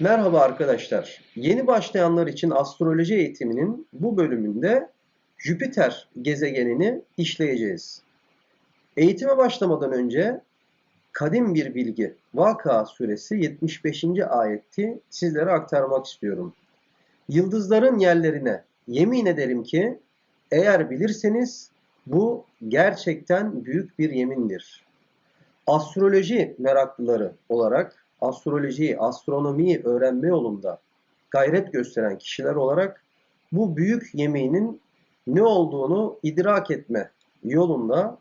Merhaba arkadaşlar. Yeni başlayanlar için astroloji eğitiminin bu bölümünde Jüpiter gezegenini işleyeceğiz. Eğitime başlamadan önce kadim bir bilgi Vaka suresi 75. ayeti sizlere aktarmak istiyorum. Yıldızların yerlerine yemin ederim ki eğer bilirseniz bu gerçekten büyük bir yemindir. Astroloji meraklıları olarak astrolojiyi, astronomiyi öğrenme yolunda gayret gösteren kişiler olarak bu büyük yeminin ne olduğunu idrak etme yolunda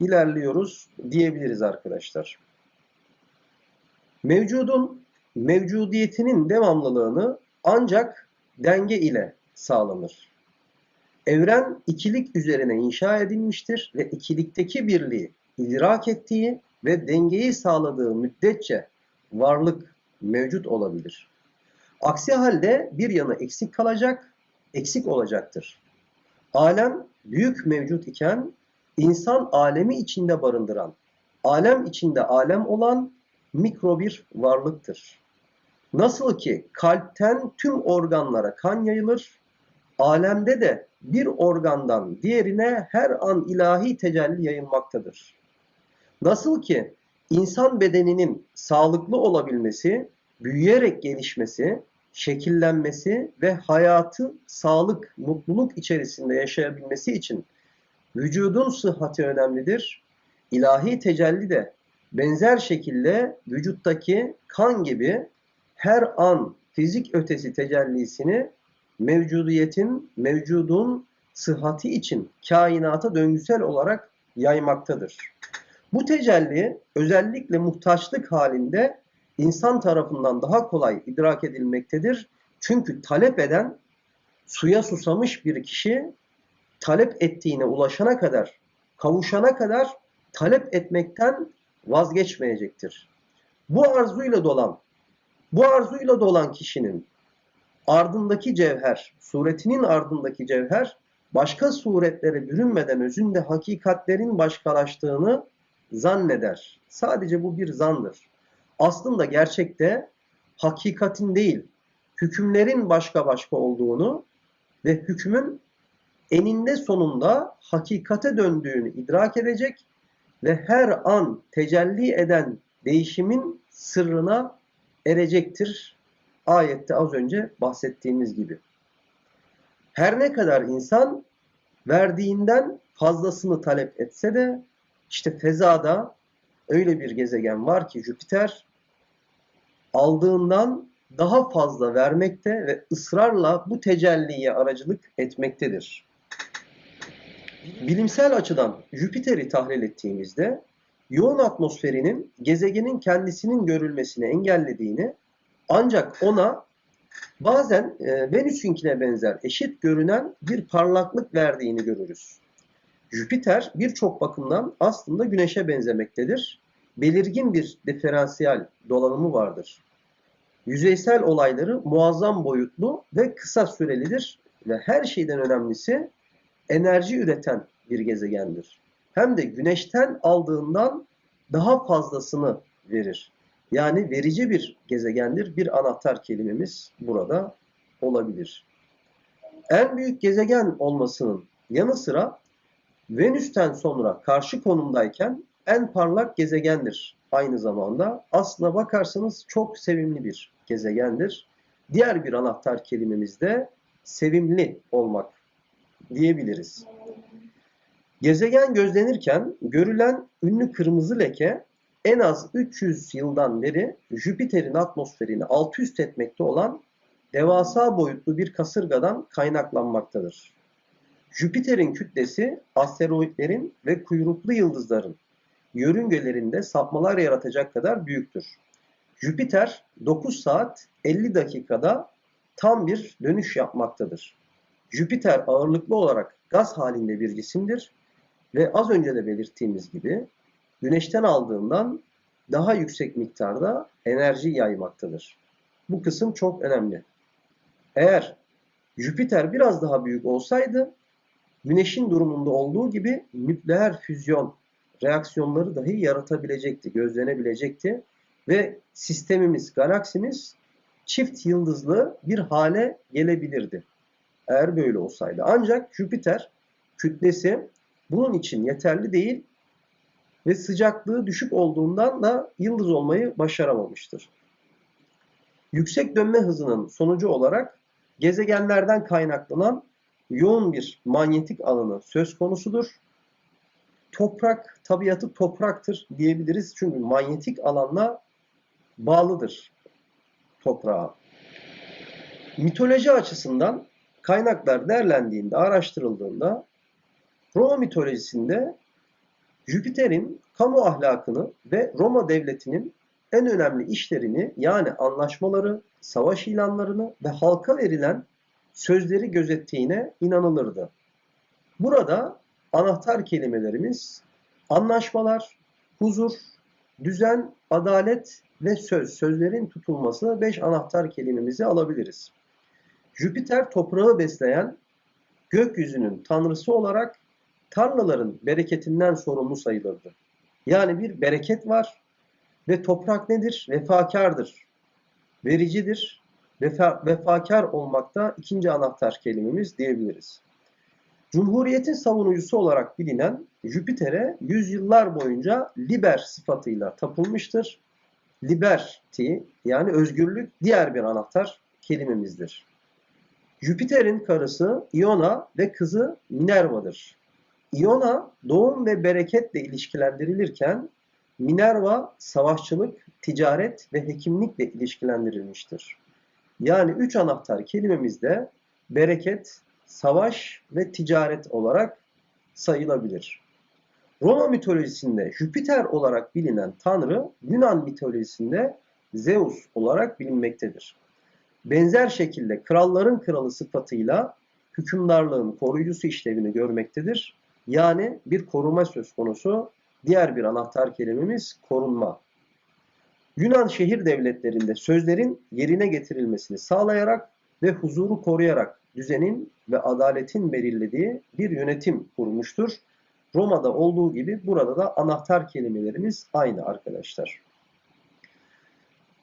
ilerliyoruz diyebiliriz arkadaşlar. Mevcudun mevcudiyetinin devamlılığını ancak denge ile sağlanır. Evren ikilik üzerine inşa edilmiştir ve ikilikteki birliği idrak ettiği ve dengeyi sağladığı müddetçe varlık mevcut olabilir. Aksi halde bir yanı eksik kalacak, eksik olacaktır. Alem büyük mevcut iken insan alemi içinde barındıran, alem içinde alem olan mikro bir varlıktır. Nasıl ki kalpten tüm organlara kan yayılır, alemde de bir organdan diğerine her an ilahi tecelli yayılmaktadır. Nasıl ki insan bedeninin sağlıklı olabilmesi, büyüyerek gelişmesi, şekillenmesi ve hayatı sağlık, mutluluk içerisinde yaşayabilmesi için vücudun sıhhati önemlidir. İlahi tecelli de benzer şekilde vücuttaki kan gibi her an fizik ötesi tecellisini mevcudiyetin, mevcudun sıhhati için kainata döngüsel olarak yaymaktadır. Bu tecelli özellikle muhtaçlık halinde insan tarafından daha kolay idrak edilmektedir. Çünkü talep eden suya susamış bir kişi talep ettiğine ulaşana kadar, kavuşana kadar talep etmekten vazgeçmeyecektir. Bu arzuyla dolan, bu arzuyla dolan kişinin ardındaki cevher, suretinin ardındaki cevher başka suretlere bürünmeden özünde hakikatlerin başkalaştığını zanneder. Sadece bu bir zandır. Aslında gerçekte hakikatin değil, hükümlerin başka başka olduğunu ve hükmün eninde sonunda hakikate döndüğünü idrak edecek ve her an tecelli eden değişimin sırrına erecektir. Ayette az önce bahsettiğimiz gibi. Her ne kadar insan verdiğinden fazlasını talep etse de işte fezada öyle bir gezegen var ki Jüpiter aldığından daha fazla vermekte ve ısrarla bu tecelliye aracılık etmektedir. Bilimsel açıdan Jüpiter'i tahlil ettiğimizde yoğun atmosferinin gezegenin kendisinin görülmesini engellediğini ancak ona bazen e, Venüs'ünkine benzer eşit görünen bir parlaklık verdiğini görürüz. Jüpiter birçok bakımdan aslında Güneş'e benzemektedir. Belirgin bir diferansiyel dolanımı vardır. Yüzeysel olayları muazzam boyutlu ve kısa sürelidir ve her şeyden önemlisi enerji üreten bir gezegendir. Hem de Güneş'ten aldığından daha fazlasını verir. Yani verici bir gezegendir. Bir anahtar kelimemiz burada olabilir. En büyük gezegen olmasının yanı sıra Venüs'ten sonra karşı konumdayken en parlak gezegendir aynı zamanda. Aslına bakarsanız çok sevimli bir gezegendir. Diğer bir anahtar kelimemiz de sevimli olmak diyebiliriz. Gezegen gözlenirken görülen ünlü kırmızı leke en az 300 yıldan beri Jüpiter'in atmosferini alt üst etmekte olan devasa boyutlu bir kasırgadan kaynaklanmaktadır. Jüpiter'in kütlesi asteroidlerin ve kuyruklu yıldızların yörüngelerinde sapmalar yaratacak kadar büyüktür. Jüpiter 9 saat 50 dakikada tam bir dönüş yapmaktadır. Jüpiter ağırlıklı olarak gaz halinde bir cisimdir ve az önce de belirttiğimiz gibi Güneşten aldığından daha yüksek miktarda enerji yaymaktadır. Bu kısım çok önemli. Eğer Jüpiter biraz daha büyük olsaydı Güneş'in durumunda olduğu gibi nükleer füzyon reaksiyonları dahi yaratabilecekti, gözlenebilecekti ve sistemimiz, galaksimiz çift yıldızlı bir hale gelebilirdi. Eğer böyle olsaydı. Ancak Jüpiter kütlesi bunun için yeterli değil ve sıcaklığı düşük olduğundan da yıldız olmayı başaramamıştır. Yüksek dönme hızının sonucu olarak gezegenlerden kaynaklanan yoğun bir manyetik alanı söz konusudur. Toprak, tabiatı topraktır diyebiliriz. Çünkü manyetik alanla bağlıdır toprağa. Mitoloji açısından kaynaklar değerlendiğinde, araştırıldığında Roma mitolojisinde Jüpiter'in kamu ahlakını ve Roma devletinin en önemli işlerini yani anlaşmaları, savaş ilanlarını ve halka verilen sözleri gözettiğine inanılırdı. Burada anahtar kelimelerimiz anlaşmalar, huzur, düzen, adalet ve söz. Sözlerin tutulması beş anahtar kelimemizi alabiliriz. Jüpiter toprağı besleyen gökyüzünün tanrısı olarak tarlaların bereketinden sorumlu sayılırdı. Yani bir bereket var ve toprak nedir? Vefakardır, vericidir, vefa, vefakar olmakta ikinci anahtar kelimemiz diyebiliriz. Cumhuriyetin savunucusu olarak bilinen Jüpiter'e yüzyıllar boyunca liber sıfatıyla tapılmıştır. Liberty yani özgürlük diğer bir anahtar kelimemizdir. Jüpiter'in karısı Iona ve kızı Minerva'dır. Iona doğum ve bereketle ilişkilendirilirken Minerva savaşçılık, ticaret ve hekimlikle ilişkilendirilmiştir. Yani üç anahtar kelimemizde bereket, savaş ve ticaret olarak sayılabilir. Roma mitolojisinde Jüpiter olarak bilinen tanrı Yunan mitolojisinde Zeus olarak bilinmektedir. Benzer şekilde kralların kralı sıfatıyla hükümdarlığın koruyucusu işlevini görmektedir. Yani bir koruma söz konusu. Diğer bir anahtar kelimemiz korunma. Yunan şehir devletlerinde sözlerin yerine getirilmesini sağlayarak ve huzuru koruyarak düzenin ve adaletin belirlediği bir yönetim kurmuştur. Roma'da olduğu gibi burada da anahtar kelimelerimiz aynı arkadaşlar.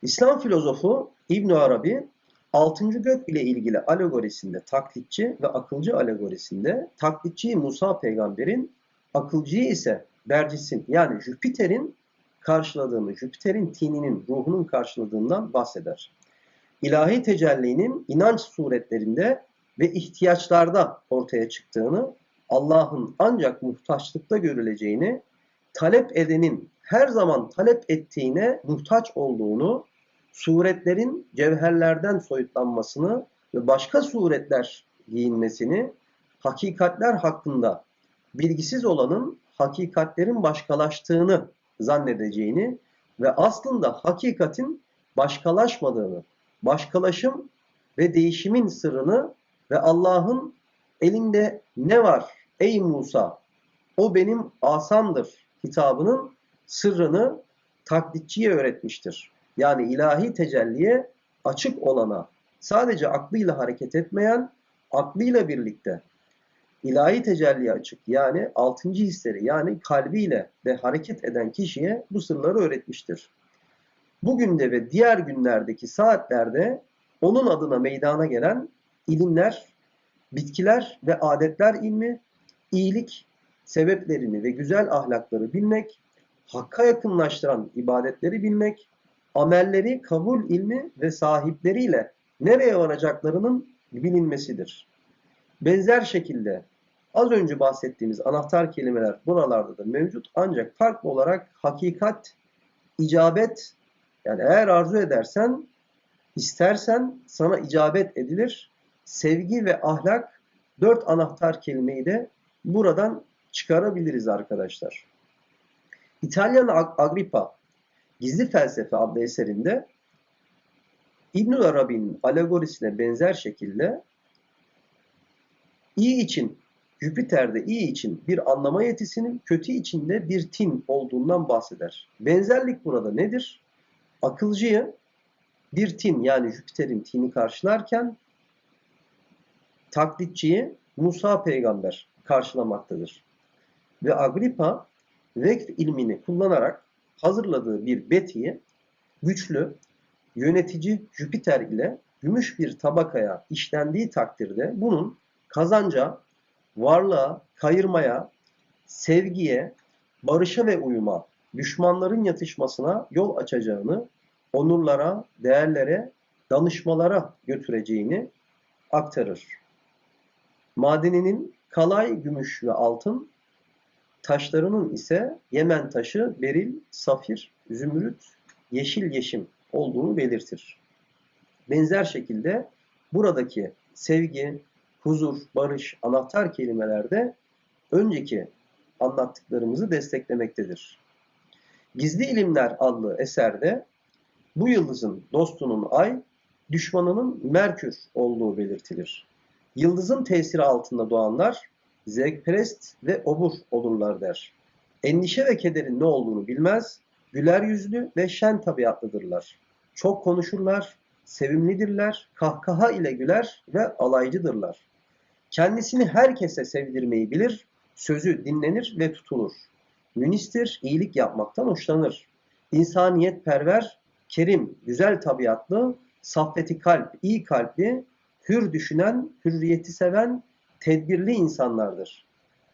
İslam filozofu İbn Arabi 6. gök ile ilgili alegorisinde taklitçi ve akılcı alegorisinde taklitçiyi Musa peygamberin, akılcıyı ise Bercis'in yani Jüpiter'in karşıladığını, Jüpiter'in tininin, ruhunun karşıladığından bahseder. İlahi tecellinin inanç suretlerinde ve ihtiyaçlarda ortaya çıktığını, Allah'ın ancak muhtaçlıkta görüleceğini, talep edenin her zaman talep ettiğine muhtaç olduğunu, suretlerin cevherlerden soyutlanmasını ve başka suretler giyinmesini, hakikatler hakkında bilgisiz olanın hakikatlerin başkalaştığını zannedeceğini ve aslında hakikatin başkalaşmadığını, başkalaşım ve değişimin sırrını ve Allah'ın elinde ne var ey Musa o benim asamdır hitabının sırrını taklitçiye öğretmiştir. Yani ilahi tecelliye açık olana, sadece aklıyla hareket etmeyen, aklıyla birlikte ilahi tecelliye açık yani altıncı hisleri yani kalbiyle de hareket eden kişiye bu sırları öğretmiştir. Bugün de ve diğer günlerdeki saatlerde onun adına meydana gelen ilimler, bitkiler ve adetler ilmi, iyilik sebeplerini ve güzel ahlakları bilmek, hakka yakınlaştıran ibadetleri bilmek, amelleri kabul ilmi ve sahipleriyle nereye varacaklarının bilinmesidir. Benzer şekilde az önce bahsettiğimiz anahtar kelimeler buralarda da mevcut ancak farklı olarak hakikat, icabet yani eğer arzu edersen, istersen sana icabet edilir. Sevgi ve ahlak dört anahtar kelimeyi de buradan çıkarabiliriz arkadaşlar. İtalyan Agrippa Gizli Felsefe adlı eserinde İbn Arabi'nin alegorisine benzer şekilde iyi için Jüpiter'de iyi için bir anlama yetisinin kötü içinde bir tin olduğundan bahseder. Benzerlik burada nedir? Akılcıyı bir tin yani Jüpiter'in tini karşılarken taklitçiyi Musa peygamber karşılamaktadır. Ve Agrippa vekf ilmini kullanarak hazırladığı bir betiyi güçlü, yönetici Jüpiter ile gümüş bir tabakaya işlendiği takdirde bunun kazanca, varlığa, kayırmaya, sevgiye, barışa ve uyuma, düşmanların yatışmasına yol açacağını, onurlara, değerlere, danışmalara götüreceğini aktarır. Madeninin kalay, gümüş ve altın, taşlarının ise Yemen taşı, beril, safir, zümrüt, yeşil yeşim olduğunu belirtir. Benzer şekilde buradaki sevgi, huzur, barış, anahtar kelimelerde önceki anlattıklarımızı desteklemektedir. Gizli İlimler adlı eserde bu yıldızın dostunun ay, düşmanının Merkür olduğu belirtilir. Yıldızın tesiri altında doğanlar zevkperest ve obur olurlar der. Endişe ve kederin ne olduğunu bilmez, güler yüzlü ve şen tabiatlıdırlar. Çok konuşurlar, sevimlidirler, kahkaha ile güler ve alaycıdırlar. Kendisini herkese sevdirmeyi bilir, sözü dinlenir ve tutulur. Münistir, iyilik yapmaktan hoşlanır. İnsaniyet perver, kerim, güzel tabiatlı, saffeti kalp, iyi kalpli, hür düşünen, hürriyeti seven, tedbirli insanlardır.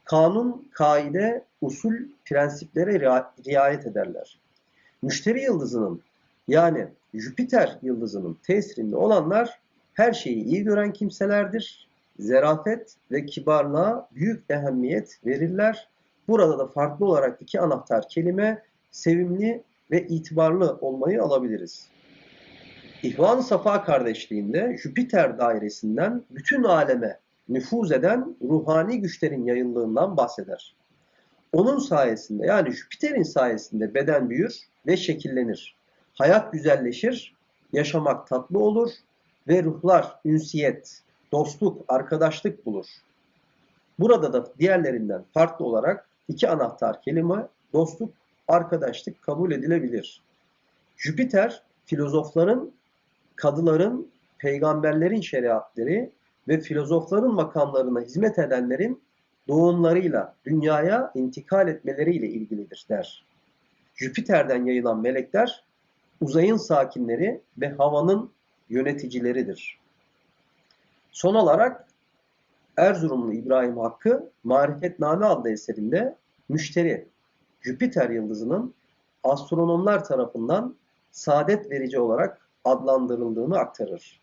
Kanun, kaide, usul, prensiplere riayet ederler. Müşteri yıldızının yani Jüpiter yıldızının tesirinde olanlar her şeyi iyi gören kimselerdir. Zerafet ve kibarlığa büyük ehemmiyet verirler. Burada da farklı olarak iki anahtar kelime sevimli ve itibarlı olmayı alabiliriz. İhvan Safa kardeşliğinde Jüpiter dairesinden bütün aleme nüfuz eden ruhani güçlerin yayıldığından bahseder. Onun sayesinde yani Jüpiter'in sayesinde beden büyür ve şekillenir. Hayat güzelleşir, yaşamak tatlı olur ve ruhlar ünsiyet, dostluk, arkadaşlık bulur. Burada da diğerlerinden farklı olarak iki anahtar kelime dostluk, arkadaşlık kabul edilebilir. Jüpiter filozofların, kadıların, peygamberlerin şeriatleri ve filozofların makamlarına hizmet edenlerin doğumlarıyla dünyaya intikal etmeleriyle ilgilidir der. Jüpiter'den yayılan melekler uzayın sakinleri ve havanın yöneticileridir. Son olarak Erzurumlu İbrahim Hakkı Marifetname adlı eserinde müşteri Jüpiter yıldızının astronomlar tarafından saadet verici olarak adlandırıldığını aktarır.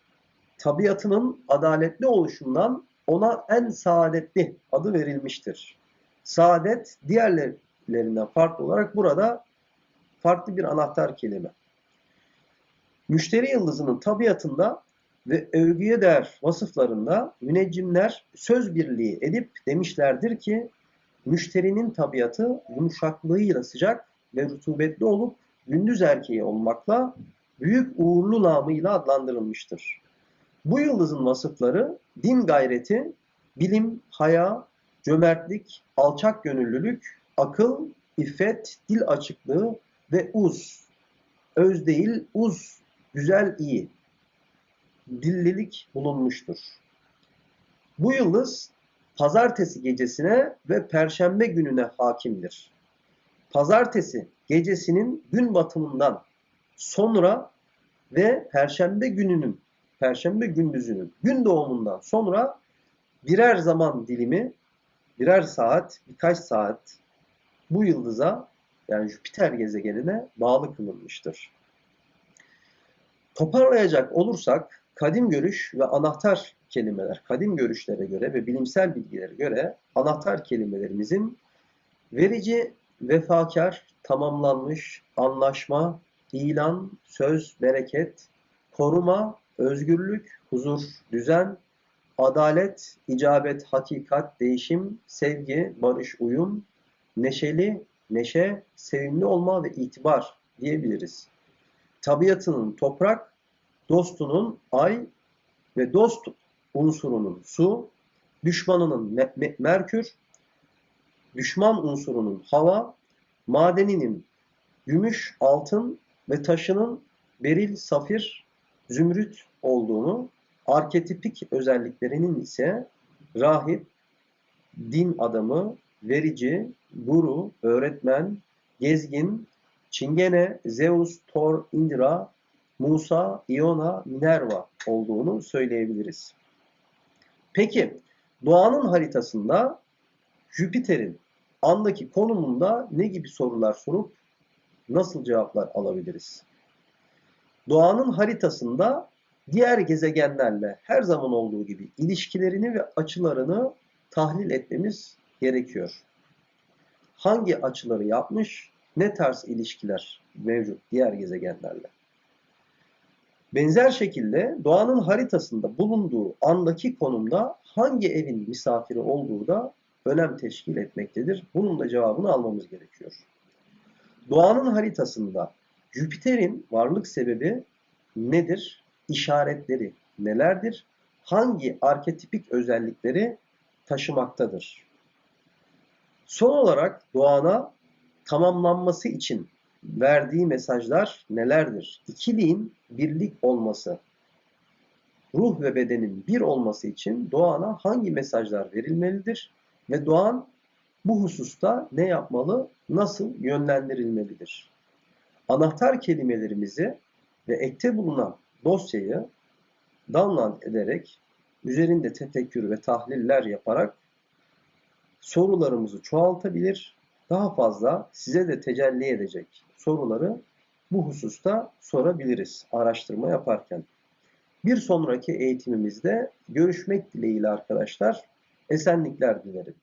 Tabiatının adaletli oluşundan ona en saadetli adı verilmiştir. Saadet diğerlerinden farklı olarak burada farklı bir anahtar kelime. Müşteri yıldızının tabiatında ve övgüye değer vasıflarında müneccimler söz birliği edip demişlerdir ki müşterinin tabiatı yumuşaklığıyla sıcak ve rutubetli olup gündüz erkeği olmakla büyük uğurlu namıyla adlandırılmıştır. Bu yıldızın vasıfları din gayreti, bilim, haya, cömertlik, alçak gönüllülük, akıl, iffet, dil açıklığı ve uz. Öz değil, uz, güzel, iyi. Dillilik bulunmuştur. Bu yıldız pazartesi gecesine ve perşembe gününe hakimdir. Pazartesi gecesinin gün batımından sonra ve perşembe gününün perşembe gündüzünün gün doğumundan sonra birer zaman dilimi, birer saat, birkaç saat bu yıldıza yani Jüpiter gezegenine bağlı kılınmıştır. Toparlayacak olursak kadim görüş ve anahtar kelimeler, kadim görüşlere göre ve bilimsel bilgilere göre anahtar kelimelerimizin verici, vefakar, tamamlanmış, anlaşma, ilan, söz, bereket, koruma, özgürlük, huzur, düzen, adalet, icabet, hakikat, değişim, sevgi, barış, uyum, neşeli, neşe, sevimli olma ve itibar diyebiliriz. Tabiatının toprak, dostunun ay ve dost unsurunun su, düşmanının me me merkür, düşman unsurunun hava, madeninin gümüş, altın ve taşının beril, safir, zümrüt olduğunu, arketipik özelliklerinin ise rahip, din adamı, verici, guru, öğretmen, gezgin, çingene, Zeus, Thor, Indra, Musa, Iona, Minerva olduğunu söyleyebiliriz. Peki doğanın haritasında Jüpiter'in andaki konumunda ne gibi sorular sorup nasıl cevaplar alabiliriz? Doğanın haritasında diğer gezegenlerle her zaman olduğu gibi ilişkilerini ve açılarını tahlil etmemiz gerekiyor. Hangi açıları yapmış, ne tarz ilişkiler mevcut diğer gezegenlerle? Benzer şekilde doğanın haritasında bulunduğu andaki konumda hangi evin misafiri olduğu da önem teşkil etmektedir. Bunun da cevabını almamız gerekiyor. Doğanın haritasında Jüpiter'in varlık sebebi nedir? İşaretleri nelerdir? Hangi arketipik özellikleri taşımaktadır? Son olarak doğana tamamlanması için verdiği mesajlar nelerdir? İkiliğin birlik olması, ruh ve bedenin bir olması için doğana hangi mesajlar verilmelidir? Ve doğan bu hususta ne yapmalı, nasıl yönlendirilmelidir? Anahtar kelimelerimizi ve ekte bulunan dosyayı download ederek üzerinde tefekkür ve tahliller yaparak sorularımızı çoğaltabilir, daha fazla size de tecelli edecek soruları bu hususta sorabiliriz araştırma yaparken. Bir sonraki eğitimimizde görüşmek dileğiyle arkadaşlar. Esenlikler dilerim.